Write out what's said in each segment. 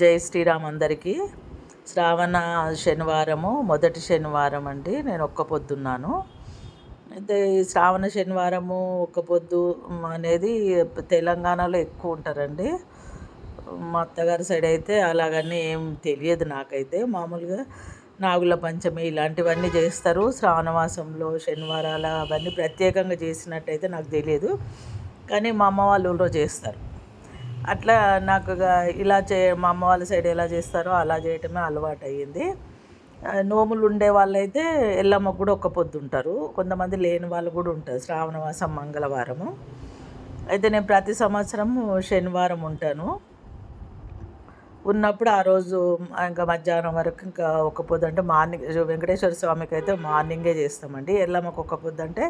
జై శ్రీరామ్ అందరికీ. శ్రావణ శనివారము మొదటి శనివారం అండి. నేను ఒక్క పొద్దున్నాను. అయితే ఈ శ్రావణ శనివారము ఒక్క పొద్దు అనేది తెలంగాణలో ఎక్కువ ఉంటారండి. మా అత్తగారి సైడ్ అయితే అలాగని ఏం తెలియదు నాకైతే. మామూలుగా నాగుల పంచమి ఇలాంటివన్నీ చేస్తారు. శ్రావణమాసంలో శనివారాల అవన్నీ ప్రత్యేకంగా చేసినట్టయితే నాకు తెలియదు. కానీ మా అమ్మ వాళ్ళ ఊళ్ళో చేస్తారు. అట్లా నాకు ఇలా చే మా అమ్మ వాళ్ళ సైడ్ ఎలా చేస్తారో అలా చేయటమే అలవాటు అయ్యింది నోములు ఉండే వాళ్ళైతే ఎల్లమ్మ కూడా ఒక్క పొద్దు ఉంటారు. కొంతమంది లేని వాళ్ళు కూడా ఉంటారు శ్రావణవాసం మంగళవారము. అయితే నేను ప్రతి సంవత్సరం శనివారం ఉంటాను. ఉన్నప్పుడు ఆ రోజు ఇంకా మధ్యాహ్నం వరకు ఇంకా ఒక పొద్దు అంటే మార్నింగ్ వెంకటేశ్వర స్వామికి అయితే మార్నింగే చేస్తామండి. ఎల్లమ్మకు ఒక పొద్దు అంటే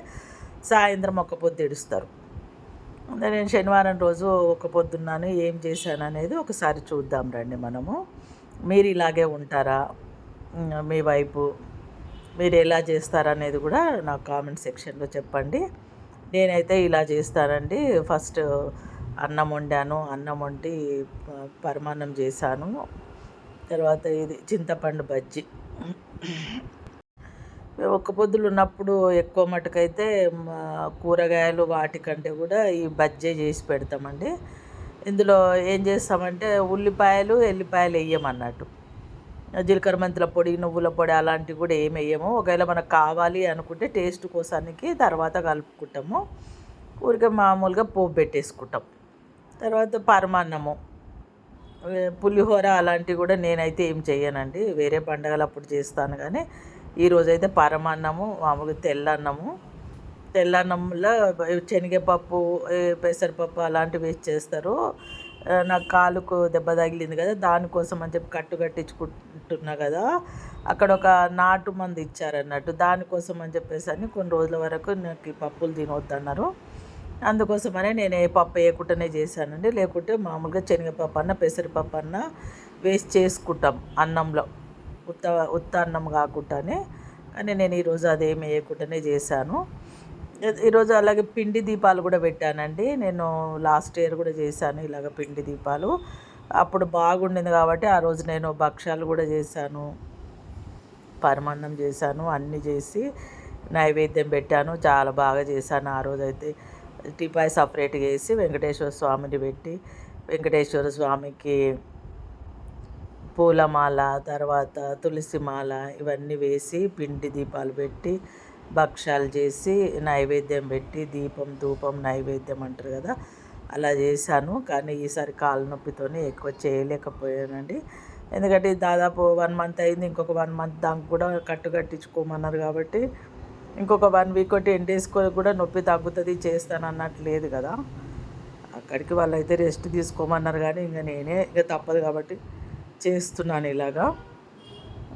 సాయంత్రం ఒక పొద్దు ఇడుస్తారు నేను శనివారం రోజు ఒక పొద్దున్నాను ఏం చేశాను అనేది ఒకసారి చూద్దాం రండి మనము. మీరు ఇలాగే ఉంటారా? మీ వైపు మీరు ఎలా చేస్తారనేది కూడా నాకు కామెంట్ సెక్షన్లో చెప్పండి. నేనైతే ఇలా చేస్తానండి. ఫస్ట్ అన్నం వండాను అన్నం వండి పరమాన్నం చేశాను. తర్వాత ఇది చింతపండు బజ్జి. ఒక్క పొద్దులు ఉన్నప్పుడు ఎక్కువ మటుకైతే కూరగాయలు వాటికంటే కూడా ఈ బజ్జీ చేసి పెడతామండి. ఇందులో ఏం చేస్తామంటే ఉల్లిపాయలు ఎల్లిపాయలు వేయమన్నట్టు జీలకర్ర మెంతుల పొడి నువ్వుల పొడి అలాంటివి కూడా ఏమి వేయము ఒకవేళ మనకు కావాలి అనుకుంటే టేస్ట్ కోసానికి తర్వాత కలుపుకుంటాము. ఊరికే మామూలుగా పోపు పెట్టేసుకుంటాం. తర్వాత పరమాన్నము పులిహోర అలాంటివి కూడా నేనైతే ఏం చేయనండి వేరే పండగలు అప్పుడు చేస్తాను కానీ ఈరోజైతే పరమాన్నము మామూలుగా తెల్లన్నము. తెల్లన్నంలో శనగపప్పు పెసరపప్పు అలాంటివి వేసి చేస్తారు. నాకు కాలుకు దెబ్బ తగిలింది కదా దానికోసం అని చెప్పి కట్టు కట్టించుకుంటున్నా కదా. అక్కడ ఒక నాటు మంది ఇచ్చారన్నట్టు దానికోసం అని చెప్పేసి అని కొన్ని రోజుల వరకు నాకు ఈ పప్పులు తినవద్దు అన్నారు అందుకోసమనే నేను ఏ పప్పు వేయకుండానే చేశానండి. లేకుంటే మామూలుగా శనగపప్పు అన్న పెసరపప్పు అన్న వేసి చేసుకుంటాం అన్నంలో. ఉత్త ఉత్త అన్నం కాకుండానే. కానీ నేను ఈరోజు అదేమి వేయకుండానే చేశాను. ఈరోజు అలాగే పిండి దీపాలు కూడా పెట్టానండి. నేను లాస్ట్ ఇయర్ కూడా చేశాను ఇలాగ పిండి దీపాలు. అప్పుడు బాగుండింది కాబట్టి ఆ రోజు నేను భక్ష్యాలు కూడా చేశాను. పరమాన్నం చేశాను అన్నీ చేసి నైవేద్యం పెట్టాను. చాలా బాగా చేశాను ఆ రోజైతే టిపాయ్ సపరేట్గా వేసి వెంకటేశ్వర స్వామిని పెట్టి వెంకటేశ్వర స్వామికి పూలమాల తర్వాత తులసి మాల ఇవన్నీ వేసి పిండి దీపాలు పెట్టి భక్ష్యాలు చేసి నైవేద్యం పెట్టి దీపం ధూపం నైవేద్యం అంటారు కదా అలా చేశాను. కానీ ఈసారి కాలు నొప్పితోనే ఎక్కువ చేయలేకపోయానండి. ఎందుకంటే దాదాపు వన్ మంత్ అయింది ఇంకొక వన్ మంత్ దానికి కూడా కట్టు కట్టించుకోమన్నారు కాబట్టి ఇంకొక వన్ వీక్ టెన్ డేస్ కూడా నొప్పి తగ్గుతుంది చేస్తాను అన్నట్టు లేదు కదా. అక్కడికి వాళ్ళైతే రెస్ట్ తీసుకోమన్నారు కానీ ఇంకా నేనే ఇక తప్పదు కాబట్టి చేస్తున్నాను ఇలాగా.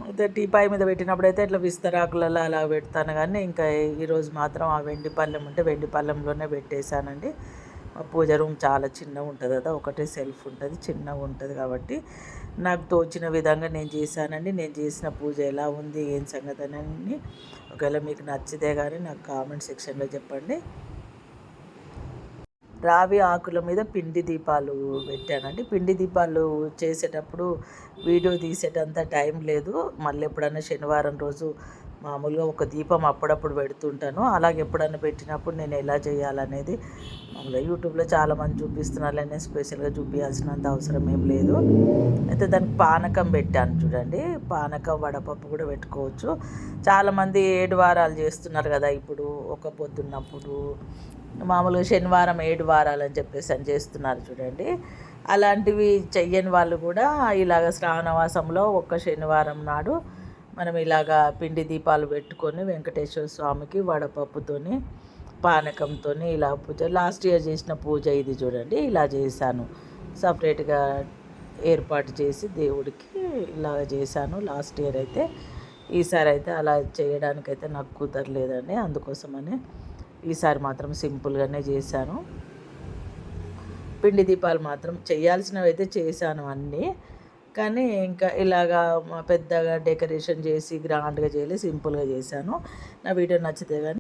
అయితే టీపాయ్ మీద పెట్టినప్పుడు అయితే ఇట్లా విస్తరాకులలో అలా పెడతాను కానీ ఇంకా ఈరోజు మాత్రం ఆ వెండి పళ్ళెం ఉంటే వెండి పళ్ళెంలోనే పెట్టేశానండి. పూజ రూమ్ చాలా చిన్నగా ఉంటుంది కదా ఒకటే సెల్ఫ్ ఉంటుంది చిన్నగా ఉంటుంది కాబట్టి నాకు తోచిన విధంగా నేను చేశానండి. నేను చేసిన పూజ ఎలా ఉంది ఏం సంగతి అని ఒకవేళ మీకు నచ్చితే కానీ నాకు కామెంట్ సెక్షన్లో చెప్పండి. రావి ఆకుల మీద పిండి దీపాలు పెట్టానండి. పిండి దీపాలు చేసేటప్పుడు వీడియో తీసేటంత టైం లేదు. మళ్ళీ ఎప్పుడన్నా శనివారం రోజు మామూలుగా ఒక దీపం అప్పుడప్పుడు పెడుతుంటాను. అలాగే ఎప్పుడన్నా పెట్టినప్పుడు నేను ఎలా చేయాలనేది మామూలుగా యూట్యూబ్లో చాలామంది చూపిస్తున్నారు. నేను స్పెషల్గా చూపించాల్సినంత అవసరం ఏం లేదు. అయితే దానికి పానకం పెట్టాను చూడండి. పానకం వడపప్పు కూడా పెట్టుకోవచ్చు. చాలామంది ఏడు వారాలు చేస్తున్నారు కదా ఇప్పుడు ఒక పొద్దున్నప్పుడు. మామూలుగా శనివారం ఏడు వారాలు అని చెప్పేసి అని చేస్తున్నారు చూడండి. అలాంటివి చెయ్యని వాళ్ళు కూడా ఇలాగ శ్రావణవాసంలో ఒక్క శనివారం నాడు మనం ఇలాగా పిండి దీపాలు పెట్టుకొని వెంకటేశ్వర స్వామికి వడపప్పుతోని పానకంతో ఇలా పూజ లాస్ట్ ఇయర్ చేసిన పూజ ఇది చూడండి ఇలా చేశాను. సపరేట్గా ఏర్పాటు చేసి దేవుడికి ఇలా చేశాను. లాస్ట్ ఇయర్ అయితే ఈసారి అయితే అలా చేయడానికైతే నాకు కుదరలేదండి అందుకోసమని ఈసారి మాత్రం సింపుల్గానే చేశాను. పిండి దీపాలు మాత్రం చేయాల్సినవి అయితే చేశాను అన్నీ. కానీ ఇంకా ఇలాగా పెద్దగా డెకరేషన్ చేసి గ్రాండ్గా చేయలేదు సింపుల్గా చేశాను. నా వీడియో నచ్చితే కానీ